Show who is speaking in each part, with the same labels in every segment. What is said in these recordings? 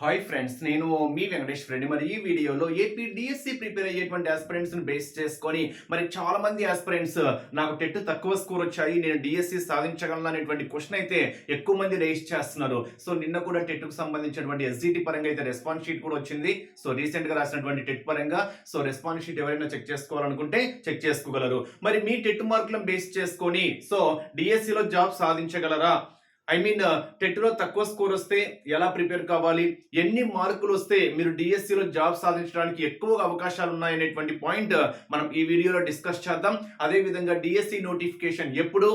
Speaker 1: Hi friends నేను మీ Venkatesh friend మరి ఈ వీడియోలో ఏపీ డిఎస్సి ప్రిపేర్ అయ్యేటువంటి ఆస్పిరెంట్స్ని బేస్ చేసుకొని మరి చాలా మంది ఆస్పిరెంట్స్ నాకు టెట్ తక్కువ స్కోర్ వచ్చాయి నేను డిఎస్సి సాధించగలను అనేటువంటి క్వశ్చన్ అయితే ఎక్కువ మంది రేస్ చేస్తున్నారు. సో నిన్న కూడా టెట్కు సంబంధించినటువంటి ఎస్జిటి పరంగా అయితే రెస్పాన్స్ షీట్ కూడా వచ్చింది. సో రీసెంట్గా రాసినటువంటి టెట్ పరంగా సో రెస్పాన్స్ షీట్ ఎవరైనా చెక్ చేసుకోవాలనుకుంటే చెక్ చేసుకోగలరు. మరి మీ టెట్ మార్కులను బేస్ చేసుకొని సో డిఎస్సిలో జాబ్ సాధించగలరా? ఐ మీన్ టెట్లో తక్కువ స్కోర్ వస్తే ఎలా ప్రిపేర్ కావాలి? ఎన్ని మార్కులు వస్తే మీరు డిఎస్సిలో జాబ్ సాధించడానికి ఎక్కువగా అవకాశాలు ఉన్నాయనేటువంటి పాయింట్ uh, మనం ఈ వీడియోలో డిస్కస్ చేద్దాం. అదేవిధంగా డిఎస్సి నోటిఫికేషన్ ఎప్పుడు?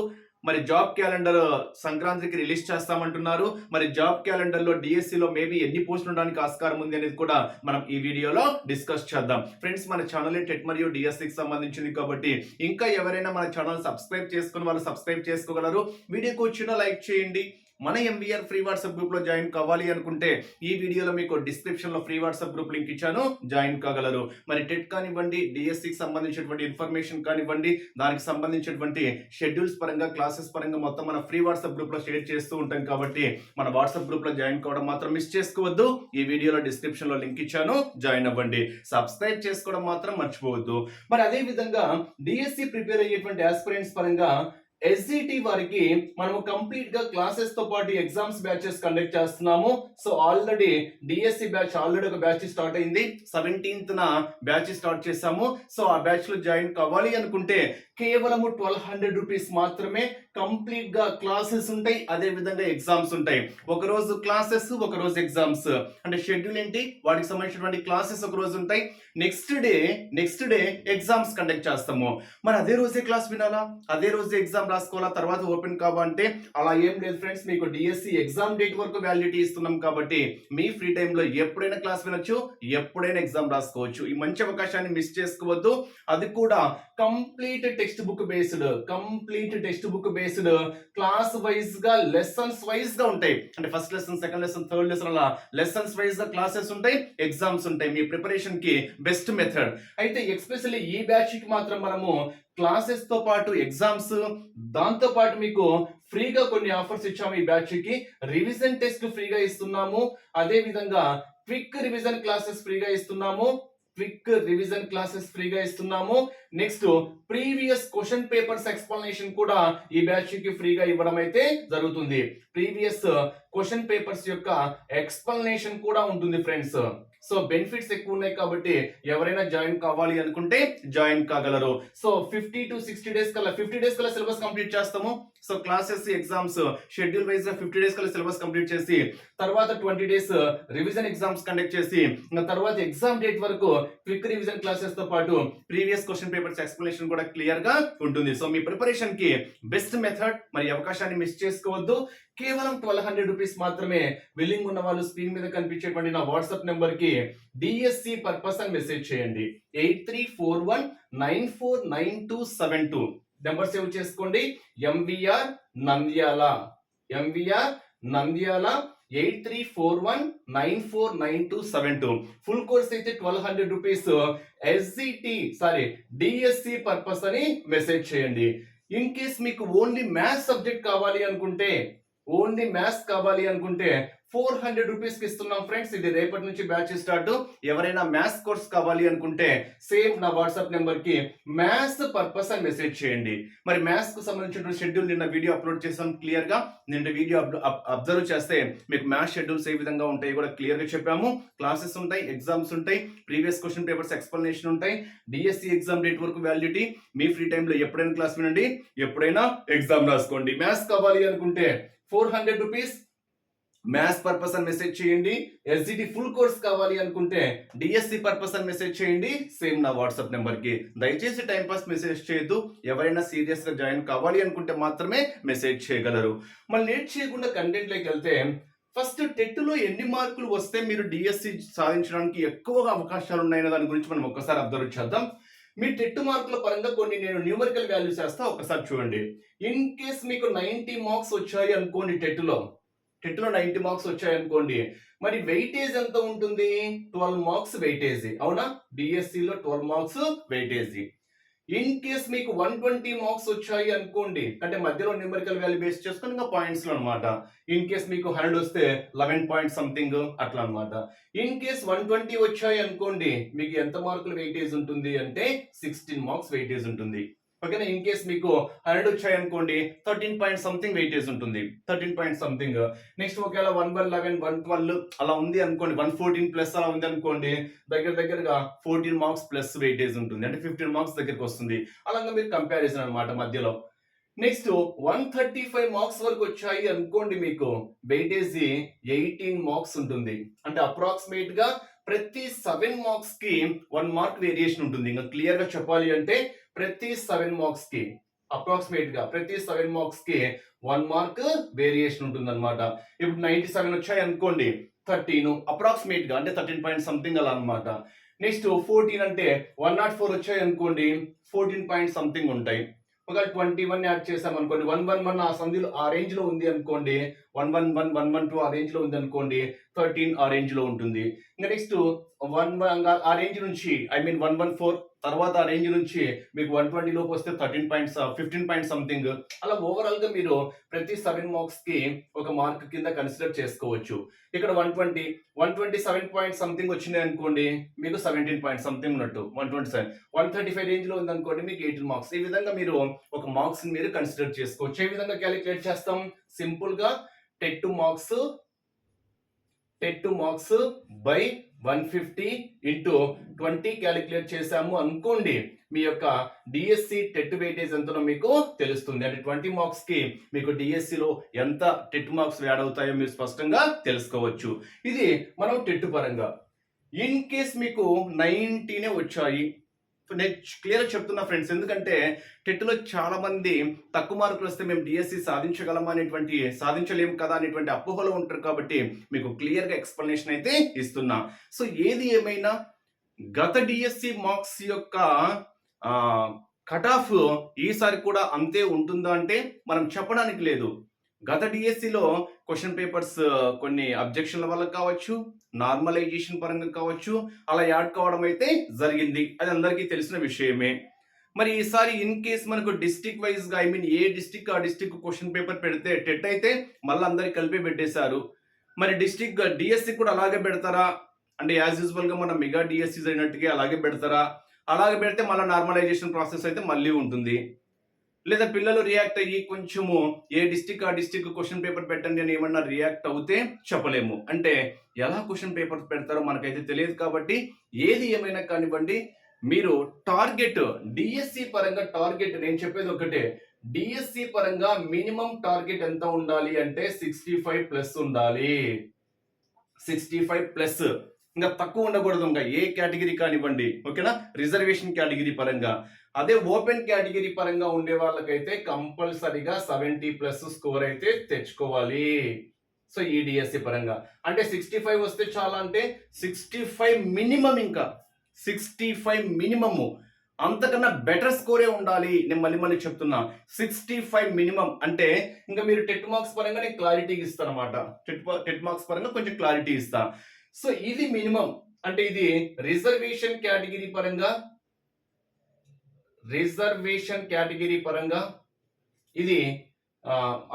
Speaker 1: మరి జాబ్ క్యాలెండర్ సంక్రాంతికి రిలీజ్ చేస్తామంటున్నారు. మరి జాబ్ క్యాలెండర్లో డిఎస్సిలో మేబీ ఎన్ని పోస్టులు ఉండడానికి ఆస్కారం ఉంది అనేది కూడా మనం ఈ వీడియోలో డిస్కస్ చేద్దాం. ఫ్రెండ్స్ మన ఛానల్ టెట్ మరియు డిఎస్సికి సంబంధించింది కాబట్టి ఇంకా ఎవరైనా మన ఛానల్ సబ్స్క్రైబ్ చేసుకుని వాళ్ళు సబ్స్క్రైబ్ చేసుకోగలరు. వీడియోకి వచ్చిన లైక్ చేయండి. మన ఎంబీఆర్ ఫ్రీ వాట్సాప్ గ్రూప్లో జాయిన్ కావాలి అనుకుంటే ఈ వీడియోలో మీకు డిస్క్రిప్షన్లో ఫ్రీ వాట్సాప్ గ్రూప్ లింక్ ఇచ్చాను. జాయిన్ కాగలరు. మరి టెట్ కానివ్వండి డిఎస్సికి సంబంధించినటువంటి ఇన్ఫర్మేషన్ కానివ్వండి దానికి సంబంధించినటువంటి షెడ్యూల్స్ పరంగా క్లాసెస్ పరంగా మొత్తం మన ఫ్రీ వాట్సాప్ గ్రూప్లో షేర్ చేస్తూ ఉంటాం కాబట్టి మన వాట్సాప్ గ్రూప్లో జాయిన్ కావడం మాత్రం మిస్ చేసుకోవద్దు. ఈ వీడియోలో డిస్క్రిప్షన్లో లింక్ ఇచ్చాను. జాయిన్ అవ్వండి. సబ్స్క్రైబ్ చేసుకోవడం మాత్రం మర్చిపోవద్దు. మరి అదే విధంగా డిఎస్సి ప్రిపేర్ అయ్యేటువంటి ఆస్పిరెంట్స్ పరంగా ఎస్జిటి వారికి మనము కంప్లీట్గా క్లాసెస్తో పాటు ఎగ్జామ్స్ బ్యాచెస్ కండక్ట్ చేస్తున్నాము. So already DSC batch already ఒక బ్యాచ్ స్టార్ట్ అయింది. సెవెంటీన్త్ న బ్యాచ్ స్టార్ట్ చేసాము సో ఆ బ్యాచ్లో జాయిన్ కావాలి అనుకుంటే కేవలము ట్వెల్వ్ హండ్రెడ్ రూపీస్ మాత్రమే కంప్లీట్గా క్లాసెస్ ఉంటాయి అదే విధంగా ఎగ్జామ్స్ ఉంటాయి. ఒక రోజు క్లాసెస్ ఒక రోజు ఎగ్జామ్స్. అంటే షెడ్యూల్ ఏంటి? వాటికి సంబంధించినటువంటి క్లాసెస్ ఒక రోజు ఉంటాయి. Next day next day exams conduct చేస్తాము. మరి అదే రోజే క్లాస్ వినాలా? అదే రోజే ఎగ్జామ్ రాసుకోవాలా? తర్వాత ఓపెన్ కావాలంటే అలా ఏం లేదు ఫ్రెండ్స్. మీకు డిఎస్సి ఎగ్జామ్ డేట్ వరకు వ్యాలిడిటీ ఇస్తున్నాం కాబట్టి మీ ఫ్రీ టైంలో ఎప్పుడైనా క్లాస్ వినొచ్చు ఎప్పుడైనా ఎగ్జామ్ రాసుకోవచ్చు. ఈ మంచి అవకాశాన్ని మిస్ చేసుకోవద్దు. అది కూడా complete textbook based complete textbook based class వైజ్గా లెసన్స్ వైజ్గా ఉంటాయి. అంటే first lesson second lesson third lesson అలా లెసన్స్ వైజ్గా క్లాసెస్ ఉంటాయి ఎగ్జామ్స్ ఉంటాయి. మీ ప్రిపరేషన్కి బెస్ట్ మెథడ్ అయితే ఎక్స్పెషల్లీ ఈ బ్యాచ్కి మాత్రం మనము క్లాసెస్తో పాటు ఎగ్జామ్స్ దాంతో పాటు మీకు ఫ్రీగా కొన్ని ఆఫర్స్ ఇచ్చాము ఈ బ్యాచ్కి. రివిజన్ టెస్ట్ ఫ్రీగా ఇస్తున్నాము. అదే విధంగా క్విక్ రివిజన్ క్లాసెస్ ఫ్రీగా ఇస్తున్నాము. క్విక్ రివిజన్ క్లాసెస్ ఫ్రీగా ఇస్తున్నాము. Next previous question papers explanation కూడా ఈ బ్యాచ్కి ఫ్రీగా ఇవ్వడం అయితే జరుగుతుంది. ప్రీవియస్ క్వశ్చన్ పేపర్స్ యొక్క ఎక్స్ప్లెనేషన్ కూడా ఉంటుంది ఫ్రెండ్స్ సో బెనిఫిట్స్ ఎక్కువ ఉన్నాయి కాబట్టి ఎవరైనా జాయిన్ కావాలి అనుకుంటే join కాగలరు. So fifty to sixty days కల్లా ఫిఫ్టీ డేస్ కల్లా సిలబస్ కంప్లీట్ చేస్తాము. So classes exams schedule wise fifty days కల్లా సిలబస్ కంప్లీట్ చేసి తర్వాత twenty days revision exams conduct చేసి తర్వాత ఎగ్జామ్ డేట్ వరకు క్విక్ రివిజన్ క్లాసెస్తో పాటు previous question paper papers explanation కూడా క్లియర్గా ఉంటుంది. సో మీ ప్రిపరేషన్కి బెస్ట్ మెథడ్ మరి అవకాశాన్ని మిస్ చేసుకోవద్దు. కేవలం ట్వెల్వ్ హండ్రెడ్ రూపీస్ మాత్రమే విల్లింగ్ ఉన్న వాళ్ళు స్క్రీన్ మీద కనిపించేటువంటి నా వాట్సాప్ నెంబర్కి డిఎస్సి పర్పస్ అని మెసేజ్ చేయండి. Eight three four one nine four nine two seven two number save చేసుకోండి. MVR Nandyal MVR Nandyal eight three four one nine four nine two seven two full course అయితే twelve hundred rupees SCT sorry DSC purpose అని message చేయండి. In case మీకు only maths subject కావాలి అనుకుంటే only maths కావాలి అనుకుంటే four hundred రూపీస్కి ఇస్తున్నాం ఫ్రెండ్స్. ఇది రేపటి నుంచి బ్యాచ్ స్టార్ట్. ఎవరైనా మ్యాథ్స్ కోర్స్ కావాలి అనుకుంటే సేమ్ నా వాట్సాప్ నెంబర్కి మ్యాథ్స్ పర్పస్ అని మెసేజ్ చేయండి. మరి మ్యాథ్స్కు సంబంధించిన షెడ్యూల్ నిన్న వీడియో అప్లోడ్ చేసాం క్లియర్గా నిన్న వీడియో అబ్జర్వ్ చేస్తే మీకు మ్యాథ్స్ షెడ్యూల్స్ ఏ విధంగా ఉంటాయి కూడా క్లియర్గా చెప్పాము. క్లాసెస్ ఉంటాయి ఎగ్జామ్స్ ఉంటాయి ప్రీవియస్ క్వశ్చన్ పేపర్స్ ఎక్స్ప్లెనేషన్ ఉంటాయి డిఎస్సి ఎగ్జామ్ డేట్ వరకు వ్యాలిడిటీ. మీ ఫ్రీ టైంలో ఎప్పుడైనా క్లాస్ వినండి ఎప్పుడైనా ఎగ్జామ్ రాసుకోండి. మ్యాథ్స్ కావాలి అనుకుంటే four hundred rupees maths purpose అని మెసేజ్ చేయండి ఎస్జిటి ఫుల్ కోర్స్ కావాలి అనుకుంటే డిఎస్సి పర్పస్ అని మెసేజ్ చేయండి సేమ్ నా వాట్సాప్ నెంబర్కి దయచేసి టైం పాస్ మెసేజ్ చేయొద్దు ఎవరైనా సీరియస్గా జాయిన్ కావాలి అనుకుంటే మాత్రమే మెసేజ్ చేయగలరు. మళ్ళీ లేట్ చేయకుండా కంటెంట్లోకి వెళ్తే ఫస్ట్ టెట్లో ఎన్ని మార్కులు వస్తే మీరు డిఎస్సి సాధించడానికి ఎక్కువగా అవకాశాలు ఉన్నాయనే దాని గురించి మనం ఒక్కసారి అబ్జర్వ్ చేద్దాం. మీ టెట్ మార్కుల పరంగా కొన్ని నేను న్యూమరికల్ వాల్యూస్ వేస్తా ఒకసారి చూడండి. ఇన్ కేస్ మీకు నైన్టీ మార్క్స్ వచ్చాయి అనుకోండి టెట్ లో టెట్లో నైన్టీ మార్క్స్ వచ్చాయి అనుకోండి మరి వెయిటేజ్ ఎంత ఉంటుంది? Twelve marks weightage. అవునా? డిఎస్సిలో twelve marks weightage. In case మీకు వన్ ట్వంటీ మార్క్స్ వచ్చాయి అనుకోండి అంటే మధ్యలో న్యూమరికల్ వాల్యూ బేస్ చేసుకుని ఇంకా పాయింట్స్ అనమాట ఇన్ కేస్ మీకు హండ్రెడ్ వస్తే లెవెన్ పాయింట్ సంథింగ్ అట్లా అనమాట ఇన్ కేస్ వన్ ట్వంటీ వచ్చాయి అనుకోండి మీకు ఎంత మార్కులు వెయిటేజ్ ఉంటుంది అంటే సిక్స్టీన్ మార్క్స్ వెయిటేజ్ ఉంటుంది. ఓకేనా? ఇన్ కేస్ మీకు హండ్రెడ్ వచ్చాయి అనుకోండి థర్టీన్ పాయింట్ సంథింగ్ వెయిటేజ్ ఉంటుంది. థర్టీన్ పాయింట్ సంథింగ్ నెక్స్ట్ ఒకవేళ one one eleven one twelve అలా ఉంది అనుకోండి వన్ ఫోర్టీన్ ప్లస్ అలా ఉంది అనుకోండి దగ్గర దగ్గరగా ఫోర్టీన్ మార్క్స్ ప్లస్ వెయిటేజ్ ఉంటుంది. అంటే ఫిఫ్టీన్ మార్క్స్ దగ్గరికి వస్తుంది. అలాగే మీరు కంపారిజన్ అనమాట మధ్యలో. Next one thirty five marks వరకు వచ్చాయి అనుకోండి మీకు వెయిటేజ్ ఎయిటీన్ మార్క్స్ ఉంటుంది. అంటే అప్రాక్సిమేట్గా ప్రతి సెవెన్ మార్క్స్కి వన్ మార్క్ వేరియేషన్ ఉంటుంది. ఇంకా క్లియర్గా చెప్పాలి అంటే ప్రతి సెవెన్ మార్క్స్కి అప్రాక్సిమేట్గా ప్రతి సెవెన్ మార్క్స్కి వన్ మార్క్ వేరియేషన్ ఉంటుంది అనమాట ఇప్పుడు నైన్టీ సెవెన్ వచ్చాయి అనుకోండి థర్టీన్ అప్రాక్సిమేట్గా అంటే థర్టీన్ పాయింట్ సంథింగ్ అలా అనమాట నెక్స్ట్ ఫోర్టీన్ అంటే వన్ నాట్ ఫోర్ వచ్చాయి అనుకోండి ఫోర్టీన్ పాయింట్ సంథింగ్ ఉంటాయి. ఒకవేళ ట్వంటీ వన్ యాడ్ చేసాం అనుకోండి. వన్ వన్ వన్ ఆ సంధిలో ఆ రేంజ్లో ఉంది అనుకోండి. One one one one one two ఆ రేంజ్లో ఉంది అనుకోండి. థర్టీన్ ఆ రేంజ్లో ఉంటుంది. ఇంకా నెక్స్ట్ వన్ ఆ రేంజ్ నుంచి I mean one one four తర్వాత ఆ రేంజ్ నుంచి మీకు వన్ ట్వంటీ లోపు వస్తే thirteen points fifteen point something అలా ఓవరాల్గా మీరు ప్రతి సెవెన్ మార్క్స్కి ఒక మార్క్ కింద కన్సిడర్ చేసుకోవచ్చు. ఇక్కడ one twenty one twenty seven point something వచ్చింది అనుకోండి మీకు సెవెంటీన్ పాయింట్ సంథింగ్ ఉన్నట్టు one twenty seven one thirty five రేంజ్లో ఉంది అనుకోండి మీకు ఎయిటీన్ మార్క్స్ ఈ విధంగా మీరు ఒక మార్క్స్ మీరు కన్సిడర్ చేసుకోవచ్చు. ఏ విధంగా క్యాలిక్యులేట్ చేస్తాం? సింపుల్గా TET marks TET to marks by one fifty into twenty calculate చేశాము అనుకోండి మీ యొక్క డిఎస్సి టెట్ వెయిటేజ్ ఎంతనో మీకు తెలుస్తుంది. అంటే ట్వంటీ మార్క్స్కి మీకు డిఎస్సిలో ఎంత టెట్ మార్క్స్ యాడ్ అవుతాయో మీరు స్పష్టంగా తెలుసుకోవచ్చు. ఇది మనం టెట్ పరంగా. ఇన్ కేస్ మీకు నైన్టీనే వచ్చాయి నేను క్లియర్గా చెప్తున్నా ఫ్రెండ్స్ ఎందుకంటే టెట్లో చాలా మంది తక్కువ మార్కులు వస్తే మేము డిఎస్సి సాధించగలమా అనేటువంటి సాధించలేము కదా అనేటువంటి అపోహలో ఉంటారు కాబట్టి మీకు క్లియర్గా ఎక్స్ప్లెనేషన్ అయితే ఇస్తున్నా. సో ఏది ఏమైనా గత డిఎస్సి మార్క్స్ యొక్క కట్ ఆఫ్ ఈసారి కూడా అంతే ఉంటుందా అంటే మనం చెప్పడానికి లేదు. గత డిఎస్సిలో క్వశ్చన్ పేపర్స్ కొన్ని అబ్జెక్షన్ల వల్ల కావచ్చు నార్మలైజేషన్ పరంగా కావచ్చు అలా యాడ్ కావడం అయితే జరిగింది. అది అందరికీ తెలిసిన విషయమే. మరి ఈసారి ఇన్ కేస్ మనకు డిస్టిక్ వైజ్గా ఐ మీన్ ఏ డిస్టిక్ ఆ డిస్టిక్ క్వశ్చన్ పేపర్ పెడితే టెట్ అయితే మళ్ళీ అందరికి కలిపి పెట్టేశారు. మరి డిస్టిక్ డిఎస్సి కూడా అలాగే పెడతారా? అంటే యాజ్ యూజువల్గా మన మెగా డిఎస్సి అయినట్టుగా అలాగే పెడతారా? అలాగే పెడితే మళ్ళీ నార్మలైజేషన్ ప్రాసెస్ అయితే మళ్ళీ ఉంటుంది. లేదా పిల్లలు రియాక్ట్ అయ్యి కొంచెము ఏ డిస్టిక్ ఆ డిస్టిక్ క్వశ్చన్ పేపర్ పెట్టండి అని ఏమన్నా రియాక్ట్ అవుతే చెప్పలేము. అంటే ఎలా క్వశ్చన్ పేపర్స్ పెడతారో మనకైతే తెలియదు కాబట్టి ఏది ఏమైనా కానివ్వండి మీరు టార్గెట్ డిఎస్సి పరంగా టార్గెట్ నేను చెప్పేది ఒకటే. డిఎస్సి పరంగా మినిమం టార్గెట్ ఎంత ఉండాలి అంటే సిక్స్టీ ఫైవ్ ప్లస్ ఉండాలి. సిక్స్టీ ఫైవ్ ప్లస్ ఇంకా తక్కువ ఉండకూడదు ఇంకా ఏ కేటగిరీ కానివ్వండి ఓకేనా రిజర్వేషన్ కేటగిరీ పరంగా. అదే ఓపెన్ కేటగిరీ పరంగా ఉండే వాళ్ళకైతే కంపల్సరీగా సెవెంటీ ప్లస్ స్కోర్ అయితే తెచ్చుకోవాలి. సో ఈ డిఎస్సి పరంగా. అంటే సిక్స్టీ ఫైవ్ వస్తే చాలా అంటే సిక్స్టీ ఫైవ్ మినిమం ఇంకా. Sixty five minimum. అంతకన్నా బెటర్ స్కోరే ఉండాలి. నేను మళ్ళీ మళ్ళీ చెప్తున్నా. సిక్స్టీ ఫైవ్ మినిమం అంటే ఇంకా మీరు టెట్ మార్క్స్ పరంగా నేను క్లారిటీ ఇస్తాను అనమాట టెట్ టెట్ మార్క్స్ పరంగా కొంచెం క్లారిటీ ఇస్తా. సో ఇది మినిమం. అంటే ఇది రిజర్వేషన్ కేటగిరీ పరంగా రిజర్వేషన్ కేటగిరీ పరంగా ఇది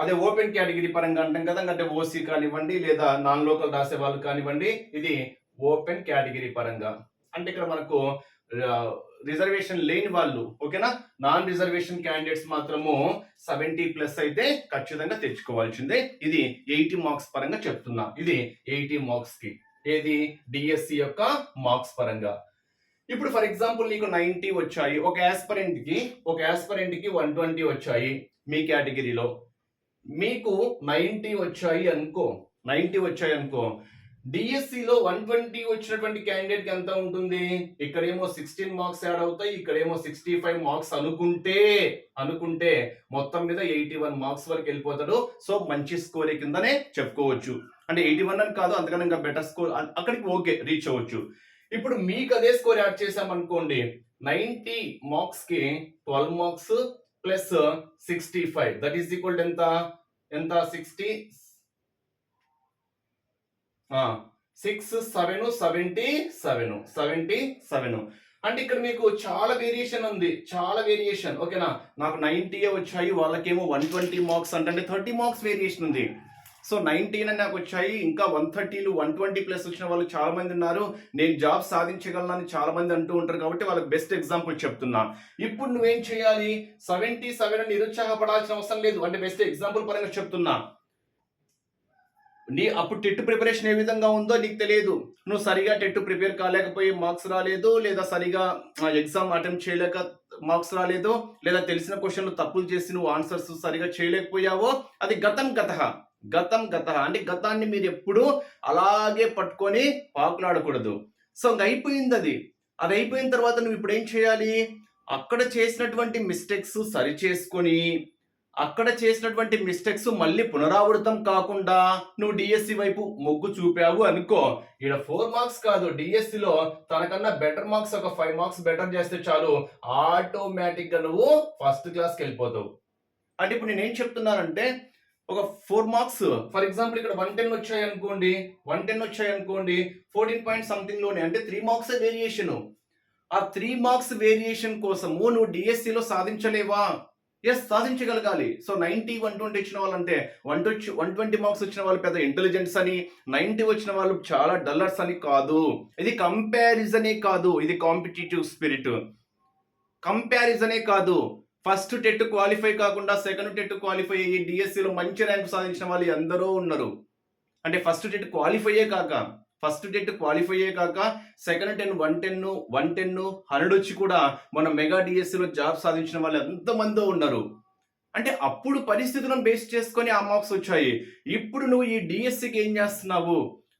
Speaker 1: అదే ఓపెన్ కేటగిరీ పరంగా అంటాం కదా అంటే ఓసీ కానివ్వండి లేదా నాన్ లోకల్ రాసే వాళ్ళు కానివ్వండి ఇది ఓపెన్ కేటగిరీ పరంగా. అంటే ఇక్కడ మనకు రిజర్వేషన్ లేని వాళ్ళు ఓకేనా? నాన్ రిజర్వేషన్ క్యాండిడేట్స్ మాత్రము సెవెంటీ ప్లస్ అయితే ఖచ్చితంగా తెచ్చుకోవాల్సిందే. ఇది ఎయిటీ మార్క్స్ పరంగా చెప్తున్నా. ఇది ఎయిటీ మార్క్స్కి ఏది? డిఎస్సి యొక్క మార్క్స్ పరంగా. ఇప్పుడు ఫర్ ఎగ్జాంపుల్ నీకు నైన్టీ వచ్చాయి ఒక యాస్పరెంట్కి ఒక యాస్పరెంట్కి వన్ ట్వంటీ వచ్చాయి మీ కేటగిరీలో మీకు నైంటీ వచ్చాయి అనుకో నైంటీ వచ్చాయి అనుకో డిఎస్సిలో వన్ ట్వంటీ వచ్చినటువంటి క్యాండిడేట్కి ఎంత ఉంటుంది? ఇక్కడేమో సిక్స్టీన్ మార్క్స్ యాడ్ అవుతాయి ఇక్కడేమో సిక్స్టీ ఫైవ్ మార్క్స్ అనుకుంటే అనుకుంటే మొత్తం మీద ఎయిటీ వన్ మార్క్స్ వరకు వెళ్ళిపోతాడు. సో మంచి స్కోర్ కిందనే చెప్పుకోవచ్చు. అంటే ఎయిటీ వన్ అని కాదు అంతకన్నా ఇంకా బెటర్ స్కోర్ అక్కడికి ఓకే రీచ్ అవ్వచ్చు. ఇప్పుడు మీకు అదే స్కోర్ యాడ్ చేసాం అనుకోండి నైన్టీ మార్క్స్కి twelve marks plus sixty five that is equal ఎంత? ఎంత? Sixty six seven seventy seven seventy seven అంటే ఇక్కడ మీకు చాలా వేరియేషన్ ఉంది. చాలా వేరియేషన్ ఓకేనా నాకు నైన్టీ వచ్చాయి వాళ్ళకేమో వన్ ట్వంటీ మార్క్స్ అంటే థర్టీ మార్క్స్ వేరియేషన్ ఉంది. సో నైన్టీన్ అని నాకు వచ్చాయి. ఇంకా వన్ థర్టీలు వన్ ట్వంటీ ప్లస్ వచ్చిన వాళ్ళు చాలా మంది ఉన్నారు. నేను జాబ్ సాధించగలనని చాలా మంది అంటూ ఉంటారు కాబట్టి వాళ్ళకి బెస్ట్ ఎగ్జాంపుల్ చెప్తున్నాను ఇప్పుడు నువ్వేం చేయాలి? సెవెంటీ సెవెన్ నిరుత్సాహపడాల్సిన అవసరం లేదు. అంటే బెస్ట్ ఎగ్జాంపుల్ పరంగా చెప్తున్నా. నీ అప్పుడు టెట్ ప్రిపరేషన్ ఏ విధంగా ఉందో నీకు తెలియదు. నువ్వు సరిగా టెట్ ప్రిపేర్ కాలేకపోయి మార్క్స్ రాలేదు లేదా సరిగా ఎగ్జామ్ అటెంప్ట్ చేయలేక మార్క్స్ రాలేదు లేదా తెలిసిన క్వశ్చన్లు తప్పులు చేసి నువ్వు ఆన్సర్స్ సరిగా చేయలేకపోయావో అది గతం గత గతం గత. అంటే గతాన్ని మీరు ఎప్పుడూ అలాగే పట్టుకొని పాకులాడకూడదు. సో ఇంక అయిపోయింది అది. అది అయిపోయిన తర్వాత నువ్వు ఇప్పుడు ఏం చేయాలి? అక్కడ చేసినటువంటి మిస్టేక్స్ సరి చేసుకొని అక్కడ చేసినటువంటి మిస్టేక్స్ మళ్ళీ పునరావృతం కాకుండా నువ్వు డిఎస్సి వైపు మొగ్గు చూపావు అనుకో. ఇక్కడ ఫోర్ మార్క్స్ కాదు. డిఎస్సిలో తనకన్నా బెటర్ మార్క్స్ ఒక ఫైవ్ మార్క్స్ బెటర్ చేస్తే చాలు. ఆటోమేటిక్గా నువ్వు ఫస్ట్ క్లాస్కి వెళ్ళిపోతావు. అంటే ఇప్పుడు నేనేం చెప్తున్నానంటే ఒక ఫోర్ మార్క్స్ ఫర్ ఎగ్జాంపుల్ ఇక్కడ వన్ టెన్ వచ్చాయి అనుకోండి వన్ టెన్ వచ్చాయి అనుకోండి ఫోర్టీన్ పాయింట్ సంథింగ్లోనే అంటే త్రీ మార్క్స్ వేరియేషన్ ఆ త్రీ మార్క్స్ వేరియేషన్ కోసము నువ్వు డిఎస్సిలో సాధించలేవా? ఎస్ సాధించగలగాలి. సో నైంటీ వన్ ట్వంటీ వచ్చిన వాళ్ళంటే one twenty one twenty marks వచ్చిన వాళ్ళు పెద్ద ఇంటెలిజెన్స్ అని నైంటీ వచ్చిన వాళ్ళు చాలా డల్లర్స్ అని కాదు. ఇది కంపారిజనే కాదు. ఇది కాంపిటేటివ్ స్పిరిట్ కంపారిజనే కాదు. ఫస్ట్ టెట్ క్వాలిఫై కాకుండా సెకండ్ టెట్ క్వాలిఫై అయ్యి డిఎస్సిలో మంచి ర్యాంక్ సాధించిన వాళ్ళు ఎందరో ఉన్నారు. అంటే ఫస్ట్ టెట్ క్వాలిఫైయే కాక ఫస్ట్ టెట్ క్వాలిఫైయే కాక second ten one ten one ten hundred వచ్చి కూడా మన మెగా డిఎస్సిలో జాబ్ సాధించిన వాళ్ళు ఎంతమందో ఉన్నారు. అంటే అప్పుడు పరిస్థితులను బేస్ చేసుకొని ఆ మార్క్స్ వచ్చాయి. ఇప్పుడు నువ్వు ఈ డిఎస్సికి ఏం చేస్తున్నావు?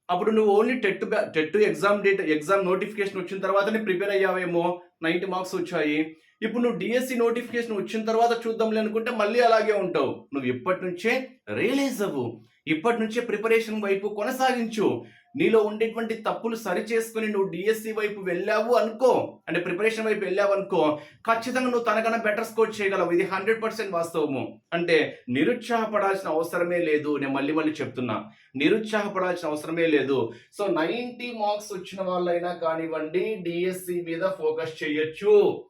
Speaker 1: అప్పుడు నువ్వు only TET TET exam date exam notification వచ్చిన తర్వాతనే ప్రిపేర్ అయ్యావేమో? నైంటీ మార్క్స్ వచ్చాయి. ఇప్పుడు నువ్వు డిఎస్సి నోటిఫికేషన్ వచ్చిన తర్వాత చూద్దాంలే అనుకుంటే మళ్ళీ అలాగే ఉంటావు. నువ్వు ఇప్పటి నుంచే రియలైజ్ అవ్వు. ఇప్పటి నుంచే ప్రిపరేషన్ వైపు కొనసాగించు. నీలో ఉండేటువంటి తప్పులు సరి చేసుకుని నువ్వు డిఎస్సి వైపు వెళ్ళావు అనుకో. అంటే ప్రిపరేషన్ వైపు వెళ్ళావు అనుకో. ఖచ్చితంగా నువ్వు తనకన్నా బెటర్ స్కోర్ చేయగలవు. ఇది హండ్రెడ్ పర్సెంట్ వాస్తవము. అంటే నిరుత్సాహపడాల్సిన అవసరమే లేదు. నేను మళ్ళీ మళ్ళీ చెప్తున్నా. నిరుత్సాహపడాల్సిన అవసరమే లేదు. సో నైంటీ మార్క్స్ వచ్చిన వాళ్ళైనా కానివ్వండి డిఎస్సి మీద ఫోకస్ చేయొచ్చు.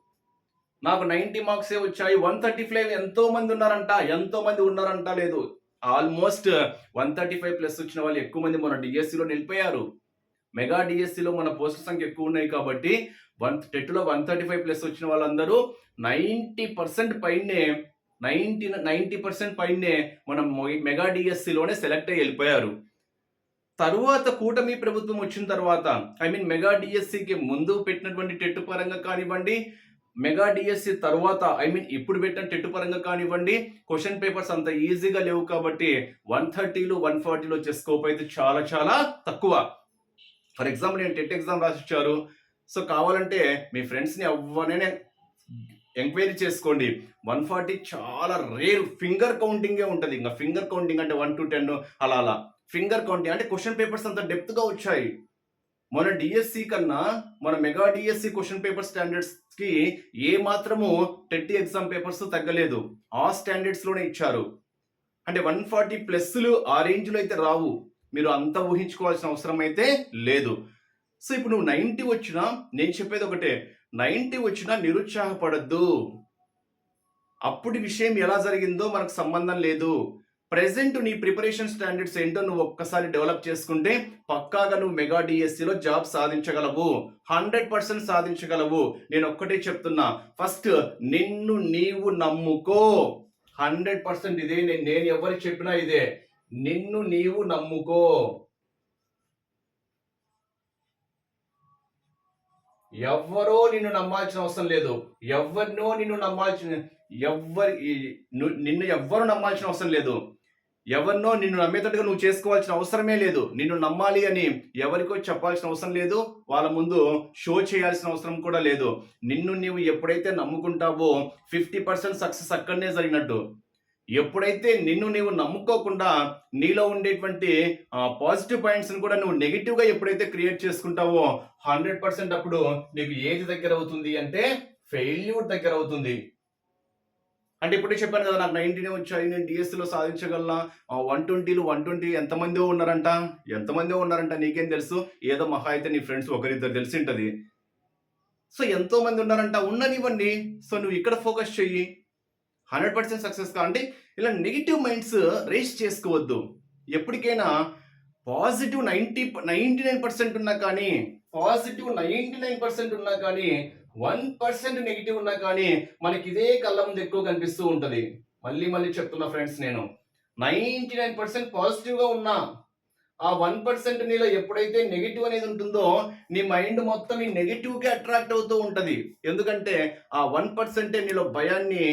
Speaker 1: నాకు నైంటీ మార్క్సే వచ్చాయి. వన్ థర్టీ ఫైవ్ ఎంతో మంది ఉన్నారంట. ఎంతో మంది ఉన్నారంట లేదు. Almost one thirty five plus వచ్చిన వాళ్ళు ఎక్కువ మంది మన డిఎస్సిలో నిలిపోయారు మెగా డిఎస్సిలో మన పోస్టుల సంఖ్య ఎక్కువ ఉన్నాయి కాబట్టి వన్ టెట్లో వన్ థర్టీ ఫైవ్ ప్లస్ వచ్చిన వాళ్ళందరూ నైంటీ పర్సెంట్ పైనే నైంటీ నైంటీ పర్సెంట్ పైనే మనం మెగా డిఎస్సిలోనే సెలెక్ట్ అయ్యి వెళ్ళిపోయారు. తరువాత కూటమి ప్రభుత్వం వచ్చిన తర్వాత ఐ మీన్ మెగా డిఎస్సికి ముందు పెట్టినటువంటి టెట్టు పరంగా కానివ్వండి మెగా డిఎస్సి తర్వాత ఐ మీన్ ఇప్పుడు పెట్టిన టెట్ పరంగా కానివ్వండి క్వశ్చన్ పేపర్స్ అంత ఈజీగా లేవు కాబట్టి వన్ థర్టీలో వన్ ఫార్టీలో వచ్చే స్కోప్ అయితే చాలా చాలా తక్కువ. ఫర్ ఎగ్జాంపుల్ నేను టెట్ ఎగ్జామ్ రాసిచ్చారు. సో కావాలంటే మీ ఫ్రెండ్స్ని ఎవరైనా ఎంక్వైరీ చేసుకోండి. వన్ ఫార్టీ చాలా రేర్ ఫింగర్ కౌంటింగే ఉంటుంది. ఇంకా ఫింగర్ కౌంటింగ్ అంటే వన్ టు టెన్ అలా అలా. ఫింగర్ కౌంటింగ్ అంటే క్వశ్చన్ పేపర్స్ అంత డెప్త్గా వచ్చాయి. మన డిఎస్సి కన్నా మన మెగా డిఎస్సి క్వశ్చన్ పేపర్ స్టాండర్డ్స్కి ఏ మాత్రము టెట్టి ఎగ్జామ్ పేపర్స్ తగ్గలేదు. ఆ స్టాండర్డ్స్లోనే ఇచ్చారు. అంటే వన్ ఫార్టీ ప్లస్లు ఆ రేంజ్లో అయితే రావు. మీరు అంత ఊహించుకోవాల్సిన అవసరం అయితే లేదు. సో ఇప్పుడు నువ్వు నైంటీ వచ్చినా నేను చెప్పేది ఒకటే. నైంటీ వచ్చినా నిరుత్సాహపడద్దు. అప్పుడు విషయం ఎలా జరిగిందో మనకు సంబంధం లేదు. ప్రెసెంట్ నీ ప్రిపరేషన్ స్టాండర్డ్స్ ఏంటో నువ్వు ఒక్కసారి డెవలప్ చేసుకుంటే పక్కాగా నువ్వు మెగా డిఎస్సిలో జాబ్ సాధించగలవు. హండ్రెడ్ పర్సెంట్ సాధించగలవు. నేను ఒక్కటే చెప్తున్నా. ఫస్ట్ నిన్ను నీవు నమ్ముకో. హండ్రెడ్ పర్సెంట్ ఇదే నేను నేను ఎవరికి చెప్పినా ఇదే. నిన్ను నీవు నమ్ముకో. ఎవ్వరో నిన్ను నమ్మాల్సిన అవసరం లేదు. ఎవరినో నిన్ను నమ్మాల్సిన ఎవ్వరి ను- నిన్ను ఎవ్వరు నమ్మాల్సిన అవసరం లేదు. ఎవరినో నిన్ను నమ్మేటట్టుగా నువ్వు చేసుకోవాల్సిన అవసరమే లేదు. నిన్ను నమ్మాలి అని ఎవరికో చెప్పాల్సిన అవసరం లేదు. వాళ్ళ ముందు షో చేయాల్సిన అవసరం కూడా లేదు. నిన్ను నీవు ఎప్పుడైతే నమ్ముకుంటావో ఫిఫ్టీ పర్సెంట్ సక్సెస్ అక్కడనే జరిగినట్టు. ఎప్పుడైతే నిన్ను నీవు నమ్ముకోకుండా నీలో ఉండేటువంటి పాజిటివ్ పాయింట్స్ని కూడా నువ్వు నెగిటివ్గా ఎప్పుడైతే క్రియేట్ చేసుకుంటావో హండ్రెడ్ పర్సెంట్ అప్పుడు నీకు ఏది దగ్గర అవుతుంది అంటే ఫెయిల్యూర్ దగ్గర అవుతుంది అంటే ఇప్పుడే చెప్పాను కదా నాకు నైన్టీనే వచ్చాయి నేను డిఎస్సిలో సాధించగలనా? వన్ ట్వంటీలు వన్ ట్వంటీ ఎంతమందో ఉన్నారంట? ఎంతమందో ఉన్నారంట నీకేం తెలుసు? ఏదో మహా అయితే నీ ఫ్రెండ్స్ ఒకరిద్దరు తెలిసి ఉంటుంది సో ఎంతో మంది ఉన్నారంట? ఉన్ననివ్వండి. సో నువ్వు ఇక్కడ ఫోకస్ చెయ్యి. హండ్రెడ్ పర్సెంట్ సక్సెస్ కా? అంటే ఇలా నెగిటివ్ మైండ్స్ రేస్ చేసుకోవద్దు. ఎప్పటికైనా positive ninety ninety nine percent ఉన్నా కానీ పాజిటివ్ నైంటీ నైన్ పర్సెంట్ ఉన్నా కానీ వన్ పర్సెంట్ నెగిటివ్ ఉన్నా కానీ మనకి ఇదే కళ్ళ ముందు ఎక్కువ కనిపిస్తూ ఉంటుంది. మళ్ళీ మళ్ళీ చెప్తున్నా ఫ్రెండ్స్ నేను. నైంటీ నైన్ పర్సెంట్ పాజిటివ్గా ఉన్నా. ఆ వన్ పర్సెంట్ నీలో ఎప్పుడైతే నెగిటివ్ అనేది ఉంటుందో నీ మైండ్ మొత్తం ఈ నెగిటివ్కి అట్రాక్ట్ అవుతూ ఉంటది. ఎందుకంటే ఆ వన్ పర్సెంటే నీలో భయాన్ని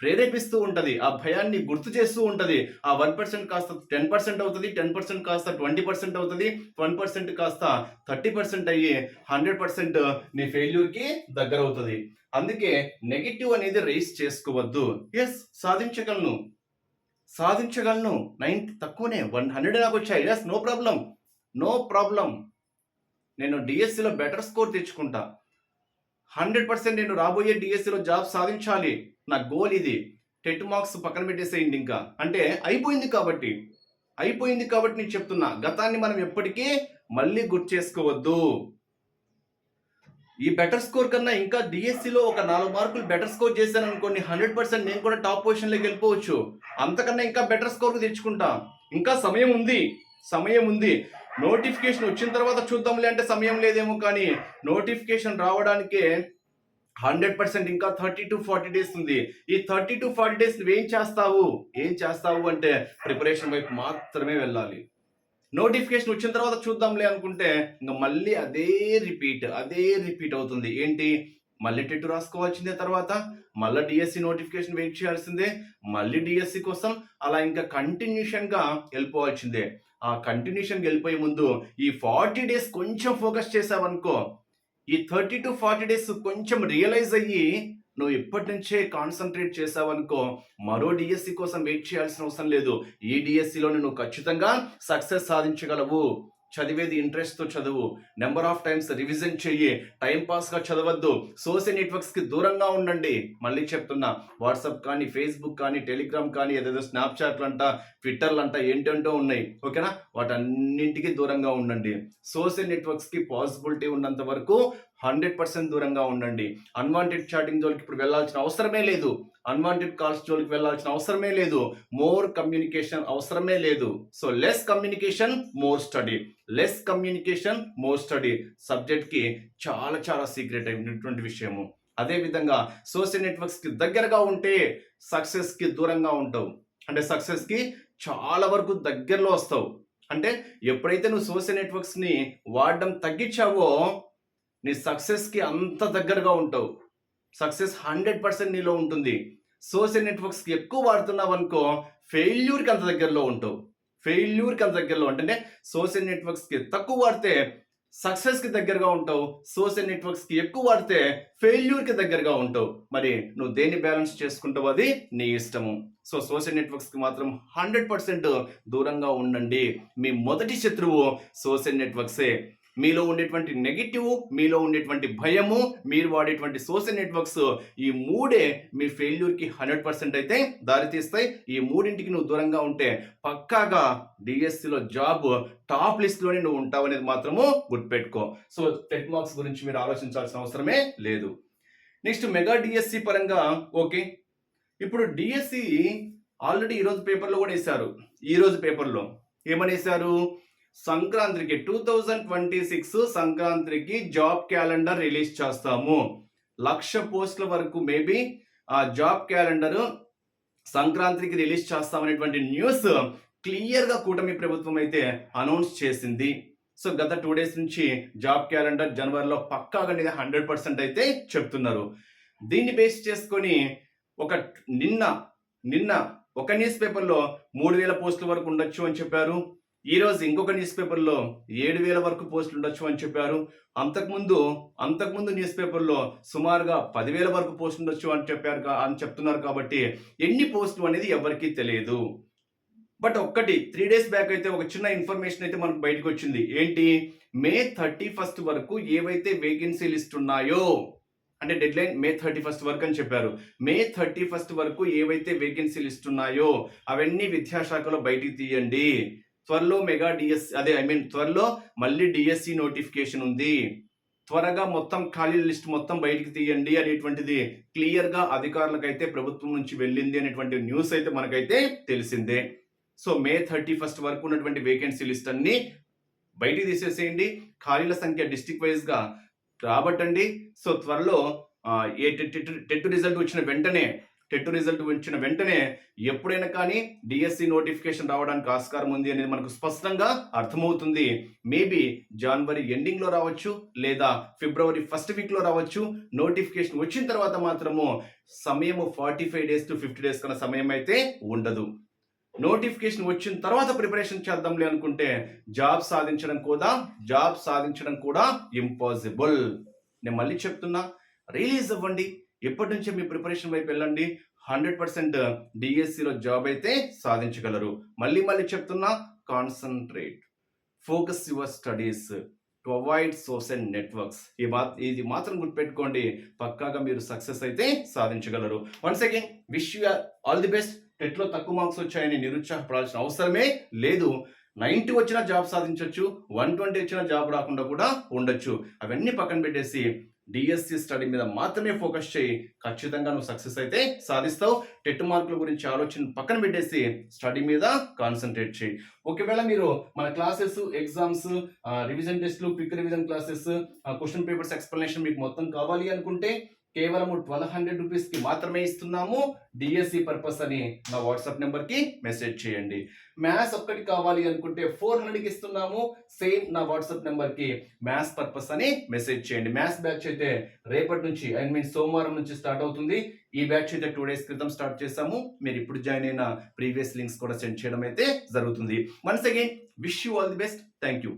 Speaker 1: ప్రేరేపిస్తూ ఉంటుంది ఆ భయాన్ని గుర్తు చేస్తూ ఉంటుంది. ఆ వన్ పర్సెంట్ కాస్త టెన్ పర్సెంట్ అవుతుంది టెన్ పర్సెంట్ కాస్త ట్వంటీ పర్సెంట్ అవుతుంది వన్ పర్సెంట్ కాస్త థర్టీ పర్సెంట్ అయ్యి హండ్రెడ్ పర్సెంట్ నీ ఫెయిల్యూర్కి దగ్గర అవుతుంది. అందుకే నెగిటివ్ అనేది రేస్ చేసుకోవద్దు. ఎస్ సాధించగలను. సాధించగలను. నైన్ తక్కువనే వన్ హండ్రెడ్ నాకు వచ్చాయి. Yes no problem no problem నేను డిఎస్సిలో బెటర్ స్కోర్ తెచ్చుకుంటా. హండ్రెడ్ పర్సెంట్ నేను రాబోయే డిఎస్సిలో జాబ్ సాధించాలి. నా గోల్ ఇది. టెట్ మార్క్స్ పక్కన పెట్టేసేయండి ఇంకా. అంటే అయిపోయింది కాబట్టి. అయిపోయింది కాబట్టి నేను చెప్తున్నా. గతాన్ని మనం ఎప్పటికీ మళ్ళీ గుర్తు చేసుకోవద్దు. ఈ బెటర్ స్కోర్ కన్నా ఇంకా డిఎస్సిలో ఒక నాలుగు మార్కులు బెటర్ స్కోర్ చేశాను అనుకోండి హండ్రెడ్ పర్సెంట్ నేను కూడా టాప్ పొజిషన్లోకి వెళ్ళిపోవచ్చు. అంతకన్నా ఇంకా బెటర్ స్కోర్ తెచ్చుకుంటా. ఇంకా సమయం ఉంది. సమయం ఉంది. నోటిఫికేషన్ వచ్చిన తర్వాత చూద్దాంలే అంటే సమయం లేదేమో కానీ నోటిఫికేషన్ రావడానికే హండ్రెడ్ పర్సెంట్ ఇంకా థర్టీ టు ఫార్టీ డేస్ ఉంది. ఈ థర్టీ టు ఫార్టీ డేస్ నువ్వేం చేస్తావు? ఏం చేస్తావు అంటే ప్రిపరేషన్ వైపు మాత్రమే వెళ్ళాలి. నోటిఫికేషన్ వచ్చిన తర్వాత చూద్దాంలే అనుకుంటే ఇంకా మళ్ళీ అదే రిపీట్ అదే రిపీట్ అవుతుంది. ఏంటి? మళ్ళీ టెట్ రాసుకోవాల్సిందే తర్వాత మళ్ళీ డిఎస్సి నోటిఫికేషన్ వెయిట్ చేయాల్సిందే మళ్ళీ డిఎస్సి కోసం అలా ఇంకా కంటిన్యూషన్గా వెళ్ళిపోవాల్సిందే. ఆ కంటిన్యూషన్ వెళ్ళిపోయే ముందు ఈ ఫార్టీ డేస్ కొంచెం ఫోకస్ చేసావనుకో ఈ థర్టీ టు ఫార్టీ డేస్ కొంచెం రియలైజ్ అయ్యి నువ్వు ఇప్పటి నుంచే కాన్సన్ట్రేట్ చేసావనుకో మరో డిఎస్సి కోసం వెయిట్ చేయాల్సిన అవసరం లేదు. ఈ డిఎస్సిలోనే నువ్వు ఖచ్చితంగా సక్సెస్ సాధించగలవు. చదివేది ఇంట్రెస్ట్తో చదువు. నెంబర్ ఆఫ్ టైమ్స్ రివిజన్ చెయ్యి. టైంపాస్గా చదవద్దు. సోషల్ నెట్వర్క్స్కి దూరంగా ఉండండి. మళ్ళీ చెప్తున్నా వాట్సాప్ కానీ ఫేస్బుక్ కానీ టెలిగ్రామ్ కానీ ఏదేదో స్నాప్చాట్లు అంట ట్విట్టర్లు అంట ఏంటంటో ఉన్నాయి. ఓకేనా వాటన్నింటికి దూరంగా ఉండండి. సోషల్ నెట్వర్క్స్కి పాసిబిలిటీ ఉన్నంత వరకు హండ్రెడ్ పర్సెంట్ దూరంగా ఉండండి. అన్వాంటెడ్ చాటింగ్ జోలికి ఇప్పుడు వెళ్ళాల్సిన అవసరమే లేదు. అన్వాంటెడ్ కాల్స్ జోలికి వెళ్ళాల్సిన అవసరమే లేదు. మోర్ కమ్యూనికేషన్ అవసరమే లేదు. So less communication more study less communication more study సబ్జెక్ట్కి చాలా చాలా సీక్రెట్ అయినటువంటి విషయము. అదేవిధంగా సోషల్ నెట్వర్క్స్కి దగ్గరగా ఉంటే సక్సెస్కి దూరంగా ఉంటావు. అంటే సక్సెస్కి చాలా వరకు దగ్గరలో వస్తావు. అంటే ఎప్పుడైతే నువ్వు సోషల్ నెట్వర్క్స్ని వాడడం తగ్గించావో నీ సక్సెస్కి అంత దగ్గరగా ఉంటావు. సక్సెస్ హండ్రెడ్ పర్సెంట్ నీలో ఉంటుంది. సోషల్ నెట్వర్క్స్కి ఎక్కువ వాడుతున్నావు అనుకో ఫెయిల్యూర్కి అంత దగ్గరలో ఉంటావు. ఫెయిల్యూర్కి అంత దగ్గరలో అంటే సోషల్ నెట్వర్క్స్కి తక్కువ వాడితే సక్సెస్కి దగ్గరగా ఉంటావు. సోషల్ నెట్వర్క్స్కి ఎక్కువ వాడితే ఫెయిల్యూర్కి దగ్గరగా ఉంటావు. మరి నువ్వు దేన్ని బ్యాలెన్స్ చేసుకుంటావు అది నీ ఇష్టము. సో సోషల్ నెట్వర్క్స్కి మాత్రం హండ్రెడ్ పర్సెంట్ దూరంగా ఉండండి. మీ మొదటి శత్రువు సోషల్ నెట్వర్క్సే. మీలో ఉండేటువంటి నెగిటివ్ మీలో ఉండేటువంటి భయము మీరు వాడేటువంటి సోషల్ నెట్వర్క్స్ ఈ మూడే మీ ఫెయిల్యూర్కి హండ్రెడ్ పర్సెంట్ అయితే దారితీస్తాయి. ఈ మూడింటికి నువ్వు దూరంగా ఉంటే పక్కాగా డిఎస్సిలో జాబ్ టాప్ లిస్ట్లోనే నువ్వు ఉంటావు అనేది మాత్రము గుర్తుపెట్టుకో. సో టెట్ మార్క్స్ గురించి మీరు ఆలోచించాల్సిన అవసరమే లేదు. నెక్స్ట్ మెగా డిఎస్సి పరంగా ఓకే. ఇప్పుడు డిఎస్సి ఆల్రెడీ ఈరోజు పేపర్లో కూడా వేశారు. ఈరోజు పేపర్లో ఏమని వేశారు సంక్రాంతికి టూ థౌజండ్ ట్వంటీ సిక్స్ సంక్రాంతికి జాబ్ క్యాలెండర్ రిలీజ్ చేస్తాము. లక్ష పోస్టుల వరకు మేబీ ఆ జాబ్ క్యాలెండర్ సంక్రాంతికి రిలీజ్ చేస్తామనేటువంటి న్యూస్ క్లియర్గా కూటమి ప్రభుత్వం అయితే అనౌన్స్ చేసింది. సో గత టూ డేస్ నుంచి జాబ్ క్యాలెండర్ జనవరిలో పక్కాగా అనేది హండ్రెడ్ పర్సెంట్ అయితే చెప్తున్నారు. దీన్ని బేస్ చేసుకొని ఒక నిన్న నిన్న ఒక న్యూస్ పేపర్లో మూడు వేల పోస్టుల వరకు ఉండొచ్చు అని చెప్పారు. ఈ రోజు ఇంకొక న్యూస్ పేపర్లో ఏడు వేల వరకు పోస్టులు ఉండొచ్చు అని చెప్పారు. అంతకుముందు అంతకుముందు న్యూస్ పేపర్లో సుమారుగా పదివేల వరకు పోస్టులు ఉండొచ్చు అని చెప్పారు అని చెప్తున్నారు కాబట్టి ఎన్ని పోస్టులు అనేది ఎవరికీ తెలియదు. బట్ ఒక్కటి త్రీ డేస్ బ్యాక్ అయితే ఒక చిన్న ఇన్ఫర్మేషన్ అయితే మనకు బయటకు వచ్చింది. ఏంటి? మే థర్టీ ఫస్ట్ వరకు ఏవైతే వేకెన్సీ లిస్ట్ ఉన్నాయో అంటే deadline May thirty first వరకు అని చెప్పారు. మే థర్టీ ఫస్ట్ వరకు ఏవైతే వేకెన్సీ లిస్ట్ ఉన్నాయో అవన్నీ విద్యాశాఖలో బయటికి తీయండి. త్వరలో మెగా డిఎస్ అదే ఐ మీన్ త్వరలో మళ్ళీ డిఎస్సి నోటిఫికేషన్ ఉంది. త్వరగా మొత్తం ఖాళీ లిస్ట్ మొత్తం బయటికి తీయండి అనేటువంటిది క్లియర్గా అధికారులకైతే ప్రభుత్వం నుంచి వెళ్ళింది అనేటువంటి న్యూస్ అయితే మనకైతే తెలిసిందే. సో మే థర్టీ ఫస్ట్ వరకు ఉన్నటువంటి వేకెన్సీ లిస్ట్ అన్ని బయటికి తీసేసేయండి. ఖాళీల సంఖ్య డిస్టిక్ వైజ్గా రాబట్టండి. సో త్వరలో ఏ టెట్ టెట్ రిజల్ట్ వచ్చిన వెంటనే టెట్ రిజల్ట్ వచ్చిన వెంటనే ఎప్పుడైనా కానీ డిఎస్సి నోటిఫికేషన్ రావడానికి ఆస్కారం ఉంది అనేది మనకు స్పష్టంగా అర్థమవుతుంది. మేబీ జనవరి ఎండింగ్లో రావచ్చు లేదా ఫిబ్రవరి ఫస్ట్ వీక్లో రావచ్చు. నోటిఫికేషన్ వచ్చిన తర్వాత మాత్రము సమయము forty five days to fifty days కన్నా సమయం అయితే ఉండదు. నోటిఫికేషన్ వచ్చిన తర్వాత ప్రిపరేషన్ చేద్దాంలే అనుకుంటే జాబ్ సాధించడం కూడా జాబ్ సాధించడం కూడా ఇంపాసిబుల్. నేను మళ్ళీ చెప్తున్నా రిలీజ్ అవ్వండి. ఇప్పటి నుంచే మీ ప్రిపరేషన్ వైపు వెళ్ళండి. హండ్రెడ్ పర్సెంట్ డిఎస్సిలో జాబ్ అయితే సాధించగలరు. మళ్ళీ మళ్ళీ చెప్తున్నా concentrate. Focus your studies to avoid social networks. ఈ మా ఇది మాత్రం గుర్తుపెట్టుకోండి పక్కాగా మీరు సక్సెస్ అయితే సాధించగలరు. Once again wish you all the best టెట్లో తక్కువ మార్క్స్ వచ్చాయని నిరుత్సాహపడాల్సిన అవసరమే లేదు. నైంటీ వచ్చినా జాబ్ సాధించవచ్చు వన్ ట్వంటీ వచ్చినా జాబ్ రాకుండా కూడా ఉండొచ్చు. అవన్నీ పక్కన పెట్టేసి డిఎస్సి స్టడీ మీద మాత్రమే ఫోకస్ చేయి. ఖచ్చితంగా నువ్వు సక్సెస్ అయితే సాధిస్తావు. టెట్ మార్కుల గురించి ఆలోచన పక్కన పెట్టేసి స్టడీ మీద కాన్సన్ట్రేట్ చేయి. ఒకవేళ మీరు మన క్లాసెస్ ఎగ్జామ్స్ రివిజన్ టెస్ట్లు quick revision classes question papers explanation మీకు మొత్తం కావాలి అనుకుంటే కేవలం ట్వెల్వ్ హండ్రెడ్ రూపీస్కి మాత్రమే ఇస్తున్నాము. డిఎస్సి పర్పస్ అని నా వాట్సాప్ నెంబర్కి మెసేజ్ చేయండి. మ్యాథ్స్ ఒక్కటి కావాలి అనుకుంటే ఫోర్ హండ్రెడ్కి ఇస్తున్నాము. సేమ్ నా వాట్సాప్ నెంబర్కి మ్యాథ్స్ పర్పస్ అని మెసేజ్ చేయండి. మ్యాథ్స్ బ్యాచ్ అయితే రేపటి నుంచి ఐ మీన్ సోమవారం నుంచి స్టార్ట్ అవుతుంది. ఈ బ్యాచ్ అయితే టూ డేస్ క్రితం స్టార్ట్ చేసాము మీరు ఇప్పుడు జాయిన్ అయిన ప్రీవియస్ లింక్స్ కూడా సెండ్ చేయడం అయితే జరుగుతుంది. Once again wish you all the best. Thank you.